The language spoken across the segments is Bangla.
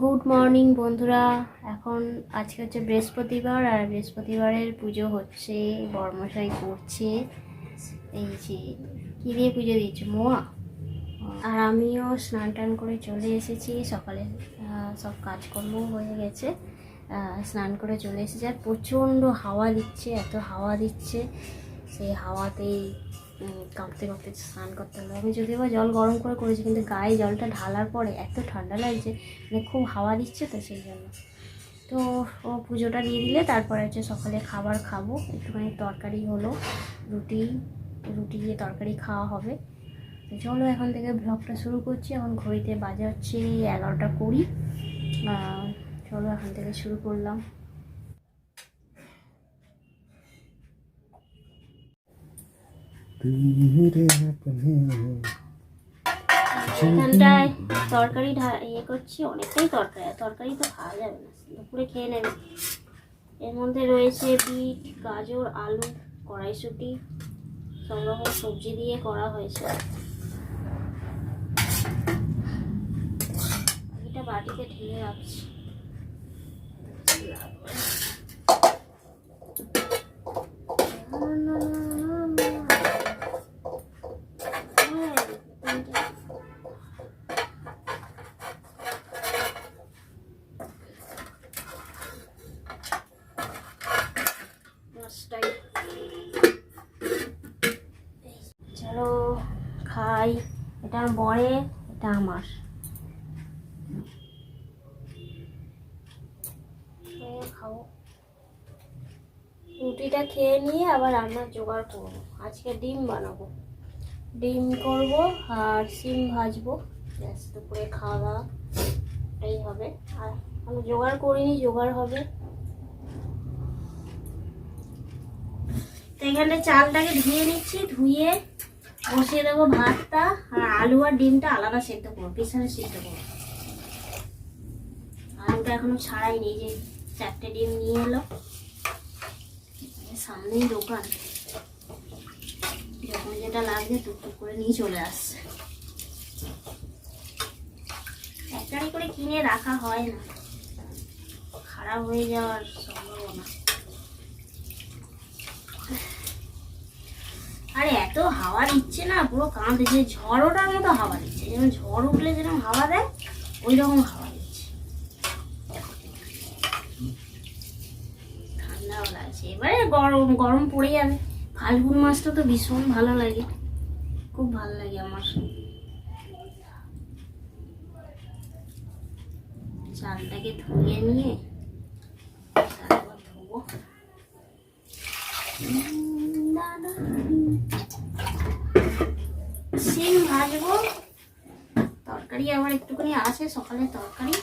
গুড মর্নিং বন্ধুরা। এখন আজকে হচ্ছে বৃহস্পতিবার, আর বৃহস্পতিবারের পুজো হচ্ছে, বর্মশাই করছে। এই যে, কী দিয়ে পুজো দিচ্ছে, মোয়া? আর আমিও স্নান টান করে চলে এসেছি। সকালে সব কাজকর্ম হয়ে গেছে। স্নান করে চলে এসেছি। আর প্রচণ্ড হাওয়া দিচ্ছে, এত হাওয়া দিচ্ছে। সেই হাওয়াতেই কাঁপতে কাঁপতে স্নান করতে হলো আমি যদিও বা জল গরম করে করেছি, কিন্তু গায়ে জলটা ঢালার পরে এত ঠান্ডা লাগছে মানে খুব হাওয়া দিচ্ছে তো সেই জন্য। তো ও পুজোটা দিয়ে দিলে, তারপরে হচ্ছে সকালে খাবার খাব। একটুখানি তরকারি হলো, রুটি রুটি দিয়ে তরকারি খাওয়া হবে। চলো এখন থেকে ব্লগটা শুরু করছি। এখন ঘড়িতে বাজে হচ্ছে এগারোটা কুড়ি। চলো এখন থেকে শুরু করলাম। এখানটায় তরকারি ইয়ে করছি, অনেকটাই তরকারি তরকারি তো খাওয়া যাবে না, দুপুরে খেয়ে নেবে। এর মধ্যে রয়েছে বিট, গাজর, আলু, কড়াইশুটি, সব রকম সবজি দিয়ে করা হয়েছে। এটা বাটিতে ঢেলে রাখছি দশটাই চলো খাই এটা বড়ে এটা আমার খেয়ে খাও রুটিটা খেয়ে নিয়ে আবার রান্নার জোগাড় করব। আজকে ডিম বানাবো। ডিম করব আর সিম ভাজবো। ব্যাস, দুপুরে খাওয়া দাওয়া, এই হবে। আর আমি জোগাড় করিনি, জোগাড় হবে। এখানে চালটাকে ধুয়ে নিচ্ছি, ধুয়ে বসিয়ে দেবো ভাতটা। আর আলু আর ডিমটা আলাদা সেদ্ধ করব প্রেশারে সেদ্ধ করব। আলুটা এখনও ছাড়াইনি, এই যে চারটে ডিম নিয়ে এলো। সামনেই দোকান। যখন যেটা লাগবে টুকটুক করে নিয়ে চলে আসছে। একটারি করে কিনে রাখা হয় না। খারাপ হয়ে যাওয়ার সম্ভাবনা। আরে এত হাওয়া দিচ্ছে না পুরো কাঁদছে ঝড়োটার মতো হাওয়া দিচ্ছে। যেমন ঝড় উঠলে যেরকম হাওয়া দেয়, ওই রকম হাওয়া দিচ্ছে ঠান্ডাও লাগছে এবারে গরম গরম পড়ে যাবে। ফাল্গুন মাসটা তো ভীষণ ভালো লাগে। খুব ভালো লাগে আমার। চালটাকে ধুয়ে নিয়ে তারপর ধোবো। সিম ভাজবো। তরকারি আবার একটুখানি আছে সকালে তরকারি।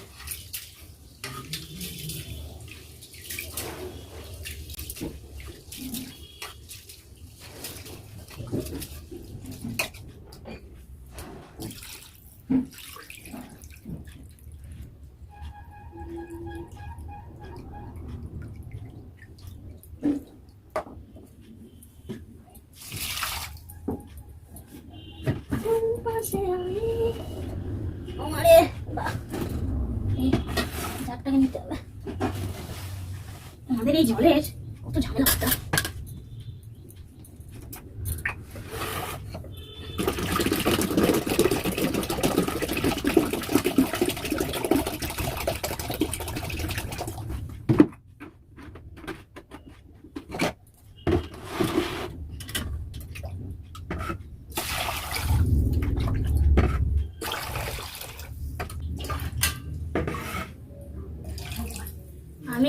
জারটাকে নিতে হবে আমাদের এই জলের কত ঝামেলা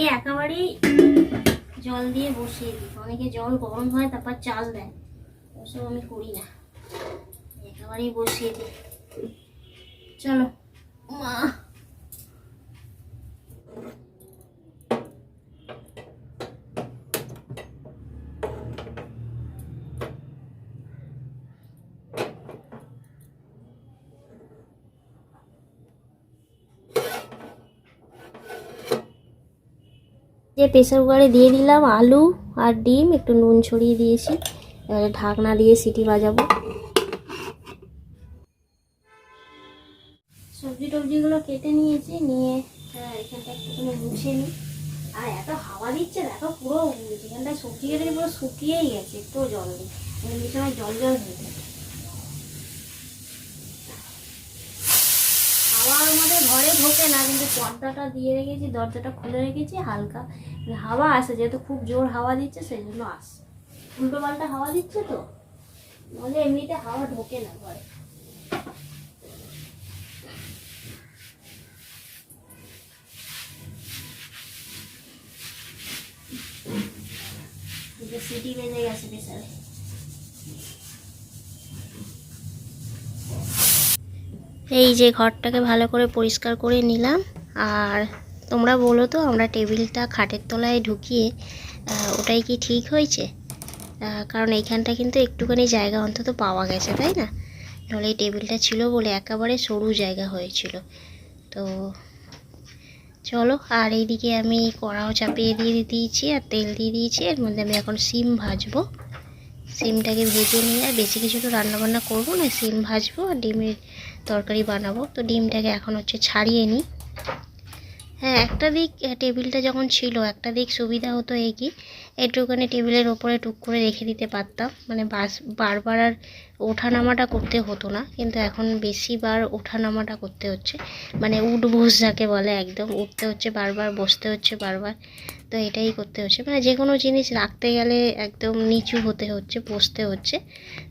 করতে হয়। আমি একেবারেই জল দিয়ে বসিয়ে দিই। অনেকে জল গরম হয়, তারপর চাল দেয়। ওসব আমি করি না। একেবারেই বসিয়ে দিই। চলো। যে প্রেসার কুকারে দিয়ে দিলাম আলু আর ডিম একটু নুন ছড়িয়ে দিয়েছি। এবারে ঢাকনা দিয়ে সিটি বাজাবো। সবজি টবজিগুলো কেটে নিয়েছি নিয়ে হ্যাঁ, এখানটা একটুখানি মুছে নিই। আর এত হাওয়া দিচ্ছে দেখো পুরো যেখানটায় সবজি কেটে পুরো শুকিয়েই গেছে একটু জল নেই। এমনি সময় জল জল হয়ে যায়। হাওয়া আমাদের ঘরে ঢোকে না কিন্তু পর্দাটা দিয়ে রেখেছি দরজাটা খুলে রেখেছি হালকা মানে হাওয়া আসে, যেহেতু খুব জোর হাওয়া দিচ্ছে, সেই জন্য আসে। উল্টো পাল্টা হাওয়া দিচ্ছে তো। নাহলে এমনিতে হাওয়া ঢোকে না ঘরে। সিটি বেজে গেছে প্রেসারে এই যে ঘরটাকে ভালো করে পরিষ্কার করে নিলাম, আর তোমরা বলো তো, আমরা টেবিলটা খাটের তলায় ঢুকিয়ে ওটাই কি ঠিক হয়েছে? কারণ এইখানটা কিন্তু একটুখানি জায়গা অন্তত পাওয়া গেছে, তাই না? নাহলে এই টেবিলটা ছিল বলে একেবারে সরু জায়গা হয়েছিল। তো চলো, আর এইদিকে আমি কড়াও চাপিয়ে দিয়ে দিয়েছি, আর তেল দিয়ে দিয়েছি, এর মধ্যে আমি এখন সিম ভাজবো। সিমটাকে ভেজে নিয়ে আর বেশি কিছু তো রান্নাবান্না করব না, সিম ভাজবো আর ডিমের তরকারি বানাবো। তো ডিমটাকে এখন হচ্ছে ছাড়িয়ে নিই। হ্যাঁ একটা দিক টেবিলটা যখন ছিল, একটা দিক সুবিধা হতো এই কি, একটুখানি টেবিলের ওপরে টুক করে রেখে দিতে পারতাম। মানে বাস, বারবার আর ওঠানামাটা করতে হতো না, কিন্তু এখন বেশি বার ওঠানামাটা করতে হচ্ছে। মানে উঠ বস যাকে বলে একদম, উঠতে হচ্ছে বারবার, বসতে হচ্ছে বারবার, তো এটাই করতে হচ্ছে। মানে যে কোনো জিনিস রাখতে গেলে একদম নিচু হতে হচ্ছে, বসতে হচ্ছে,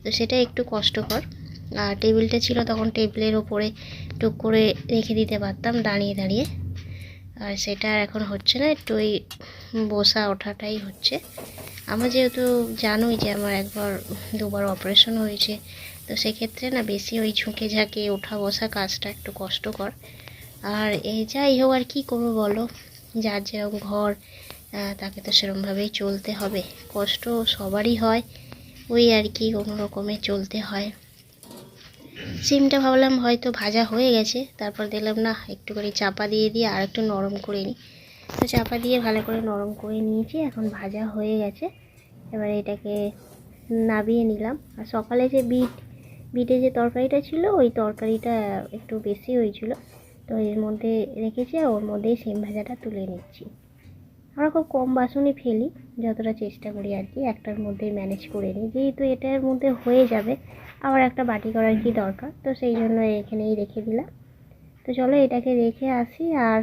তো সেটা একটু কষ্টকর। আর টেবিলটা ছিল তখন টেবিলের ওপরে টুক করে রেখে দিতে পারতাম, দাঁড়িয়ে দাঁড়িয়ে। আর সেটা এখন হচ্ছে না, একটু ওই বসা ওঠাটাই হচ্ছে। আমার যেহেতু জানোই যে আমার একবার, দুবার অপারেশন হয়েছে, তো সেক্ষেত্রে না বেশি ওই ঝুঁকে ঝাঁকে ওঠা বসা কাজটা একটু কষ্টকর। আর এই যাই হোক, আর কী করব বলো? যার যেরকম ঘর তাকে তো সেরকমভাবেই চলতে হবে। কষ্ট সবারই হয়, ওই আর কি কোনো রকমে চলতে হয়। সিমটা ভাবলাম হয়তো ভাজা হয়ে গেছে, তারপর দেখলাম না, একটু করে চাপা দিয়ে দিয়ে আর একটু নরম করে নিই। তো চাপা দিয়ে ভালো করে নরম করে নিয়েছি, এখন ভাজা হয়ে গেছে। এবার এটাকে নাবিয়ে নিলাম। আর সকালে যে বিট, বিটে যে তরকারিটা ছিল, ওই তরকারিটা একটু বেশি হয়েছিল। তো এর মধ্যে রেখেছি আর ওর মধ্যেই সিম ভাজাটা তুলে নিচ্ছি। আমরা খুব কম বাসনই ফেলি, যতটা চেষ্টা করি আর কি, একটার মধ্যেই ম্যানেজ করে নিই। যেহেতু এটার মধ্যে হয়ে যাবে আবার একটা বাটি করার কি দরকার? তো সেই জন্য এখানেই রেখে দিলাম। তো চলো এটাকে রেখে আসি আর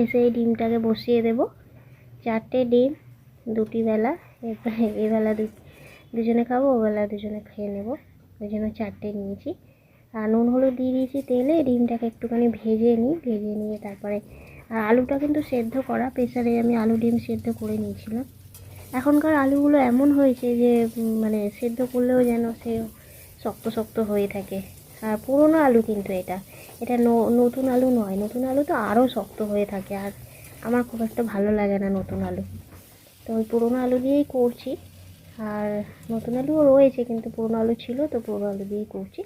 এসে এই ডিমটাকে বসিয়ে দেব। চারটে ডিম, দুটি বেলা এবেলা দুজনে খাব ওবেলা দুজনে খেয়ে নেব। ওই জন্য চারটে নিয়েছি। আর নুন, হলুদ দিয়ে দিয়েছি তেলে, ডিমটাকে একটুখানি ভেজে নিই, ভেজে নিয়ে তারপরে আর আলুটা কিন্তু সেদ্ধ করা, প্রেসারে আমি আলু ডিম সেদ্ধ করে নিয়েছিলাম। এখনকার আলুগুলো এমন হয়েছে যে মানে সেদ্ধ করলেও যেন সে শক্ত শক্ত হয়ে থাকে। আর পুরোনো আলু কিন্তু এটা। এটা নতুন আলু নয়। নতুন আলু তো আরও শক্ত হয়ে থাকে। আর আমার খুব একটা ভালো লাগে না নতুন আলু। তো ওই পুরোনো আলু দিয়েই করছি। আর নতুন আলুও রয়েছে, কিন্তু পুরোনো আলু ছিল, তো পুরোনো আলু দিয়েই করছি।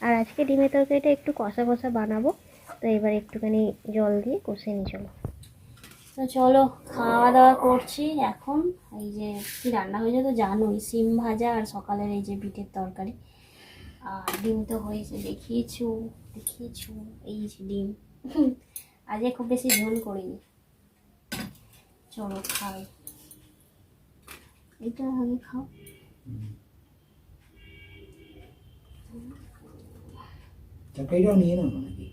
আর আজকে ডিমের তরকারিটা একটু কষা কষা বানাবো। তো এবার একটুখানি জল দিয়ে কষে নিয়ে চলো। তো চলো খাওয়া দাওয়া করছি এখন। এই যে কি রান্না হয়েছে তো জানোই সিম ভাজা আর সকালের এই যে বিটের তরকারি। আর ডিম তো হয়েছে দেখিয়েছো দেখিয়েছো এই যে ডিম। আজকে খুব বেশি ঝোল করিনি। চলো খাই। এটা আগে খাও। তরকারিটাও নিয়ে নাও নাকি?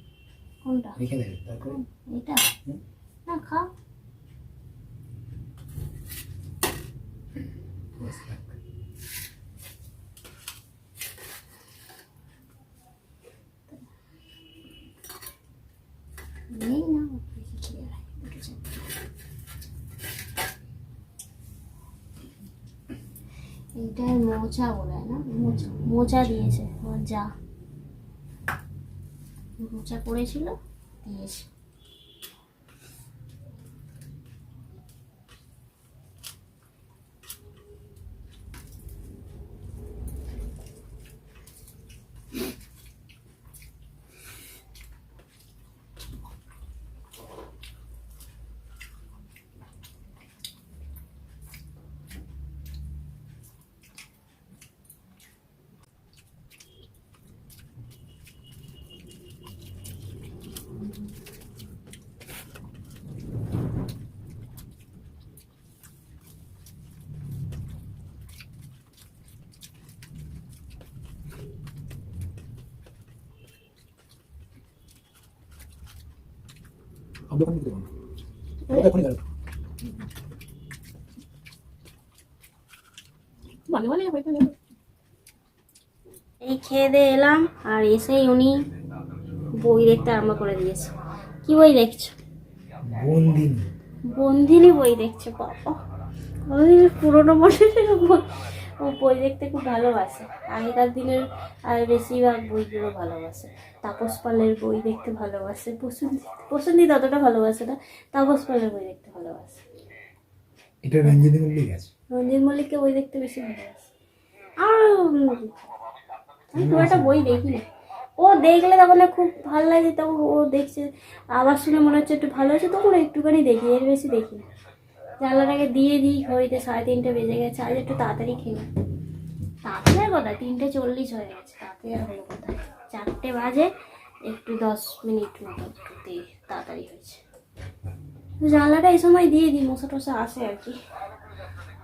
কোনটা? রেখে দেবে তারপরে। এটা? না খাও ব্যাস থাক। নেই না বেশি খেয়ে রাখ, একটু চাপ। এইটাই মোচা বলে না? মোচা মোচা দিয়েছে মোচা। মোচা করেছিল দিয়েছে। শব্দ করে দিতে পারব ওটা এখনই গেল এই খেয়ে দিয়ে এলাম আর এসেই উনি বই দেখতে আরম্ভ করে দিয়েছে। কি বই দেখছ? বন্দিন। বন্দিনী বই দেখছে বাবা। পুরোনো মডেলের বই ও বই দেখতে খুব ভালোবাসে। আগেকার দিনের আর বেশিরভাগ বইগুলো ভালোবাসে। তাপস পালের বই দেখতে ভালোবাসে। প্রসেনজিৎ প্রসেনজিৎ অতটা ভালোবাসে না তাপস পালের বই দেখতে ভালোবাসে। এটা রঞ্জিত মল্লিক আছে? রঞ্জিত মল্লিককে বই দেখতে বেশি ভালোবাসে। আর আমি খুব একটা বই দেখি না। ও দেখলে তখন খুব ভালো লাগে তখন ও দেখছে। আবার শুনে মনে হচ্ছে একটু ভালো আছে তখন একটুখানি দেখি এর বেশি দেখি না। জানলাটাকে দিয়ে দিই, ঘড়িতে সাড়ে তিনটে বেজে গেছে, আজ একটু তাড়াতাড়ি খেয়ে। তাড়াতাড়ি আর কোথায়? তিনটে চল্লিশ হয়ে গেছে, তাড়াতাড়ি আর হলো কোথায়? চারটে বাজে, একটু দশ মিনিট মতো একটু তাড়াতাড়ি হয়েছে। জানলাটা এই সময় দিয়ে দিই, মশা টশা আসে আর কি।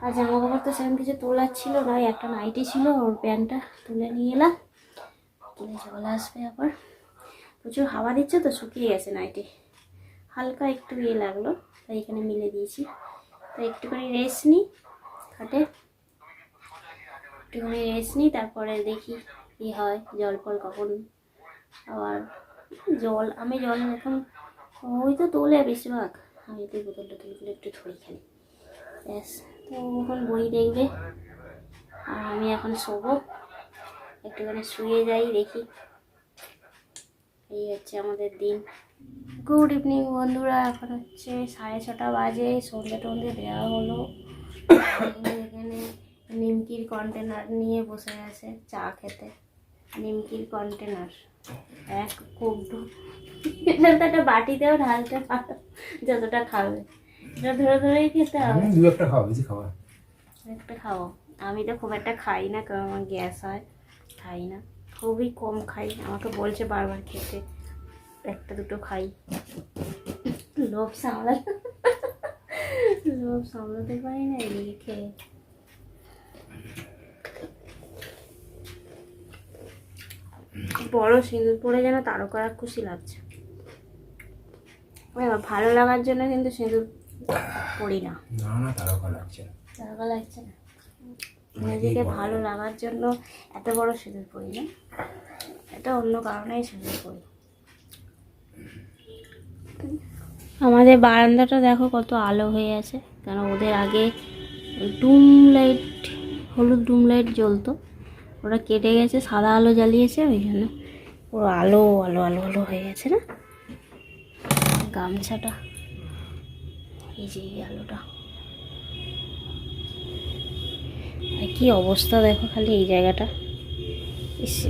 আর জামা কাপড় তো সেরকম কিছু তোলার ছিল না, ওই একটা নাইটি ছিল, ওর প্যান্টটা তুলে নিয়ে এলাম। তুলে চলে আসবে আবার। প্রচুর হাওয়া দিচ্ছে তো, শুকিয়ে গেছে নাইটি। হালকা একটু ইয়ে লাগল, তাই এখানে মিলে দিয়েছি। তাই একটুখানি রেস্ট নিই খাটে। একটুখানি রেস্ট নিই তারপরে দেখি কী হয়, জল ফল কখন আবার জল, আমি জল এখন, ওই তো তোলে বেশিরভাগ। আমি তো বোতল টোতলগুলো একটু ধরে খেলি ব্যাস, তো এখন বই দেখবে। আর আমি এখন শোবো। একটুখানি শুয়ে যাই, দেখি। এই হচ্ছে আমাদের দিন। গুড ইভিনিং বন্ধুরা। এখন হচ্ছে সাড়ে ছটা বাজে সন্ধে টন্ধে দেওয়া হলো। এখানে নিমকির কন্টেনার নিয়ে বসে আছে চা খেতে। নিমকির কন্টেনার এক কৌটো। এটা তো একটা বাটিতেও ঢালতে পারো যতটা খাবে। এটা ধরে ধরেই খেতে হবে। দু একটা খাওয়া বেশি খাওয়া একটা খাও আমি তো খুব একটা খাই না কারণ আমার গ্যাস হয়। খাই না। খুবই কম খাই আমাকে বলছে বারবার খেতে। একটা দুটো খাই। লোভ সামলা লোভ সামলাতে পারি না এদিকে খেয়ে। বড় সিঁদুর পরে যেন তারকা খুশি লাগছে। ভালো লাগার জন্য কিন্তু সিঁদুর পড়ি না। না না তারকা লাগছে না। তারকা লাগছে না। নিজেকে ভালো লাগার জন্য এত বড় সিঁদুর পরি না। এটা অন্য কারণেই সিঁদুর পরি। আমাদের বারান্দাটা দেখো কত আলো হয়ে আছে। কারণ ওদের আগে ডুম লাইট, হলুদ ডুম লাইট জ্বলতো। ওরা কেটে গেছে, সাদা আলো জ্বালিয়েছে, ওই জন্য পুরো আলো আলো আলো আলো হয়ে গেছে না? গামছাটা, এই যে এই আলোটা। কি অবস্থা দেখো খালি এই জায়গাটা।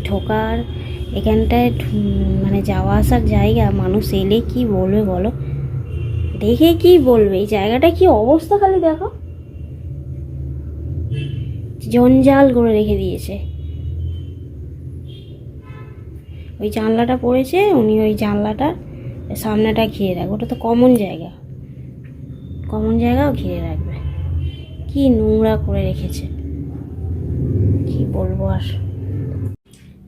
ঢোকার এখানটায় মানে যাওয়া আসার জায়গা, মানুষ এলে কি বলবে বলো? দেখে কি বলবে? এই জায়গাটা কি অবস্থা খালি দেখো। জঞ্জাল করে রেখে দিয়েছে। ওই জানলাটা পড়েছে, উনি ওই জানলাটা সামনেটা ঘিরে রাখবে। ওটা তো কমন জায়গা। কমন জায়গাও ঘিরে রাখবে। কি নোংরা করে রেখেছে। কি বলব আর?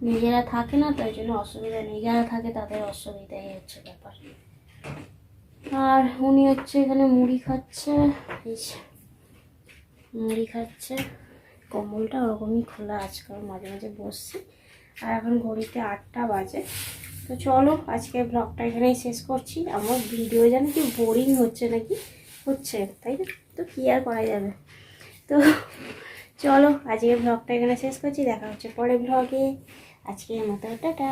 নিজেরা থাকে না, তাই জন্য অসুবিধা নেই। যারা থাকে তাদের অসুবিধাই হচ্ছে ব্যাপার। আর উনি হচ্ছে এখানে মুড়ি খাচ্ছে। মুড়ি খাচ্ছে। কম্বলটা ওরকমই খোলা আজকাল মাঝে মাঝে বসছি। আর এখন ঘড়িতে আটটা বাজে। তো চলো, আজকে ব্লগটা এখানেই শেষ করছি। আমার ভিডিও যেন কি বোরিং হচ্ছে নাকি? হচ্ছে, তাই না? তো কী আর করা যাবে? তো চলো আজকে ব্লগটা এখানে শেষ করছি। দেখা হচ্ছে পরে ব্লগে আজকের মতো টাটা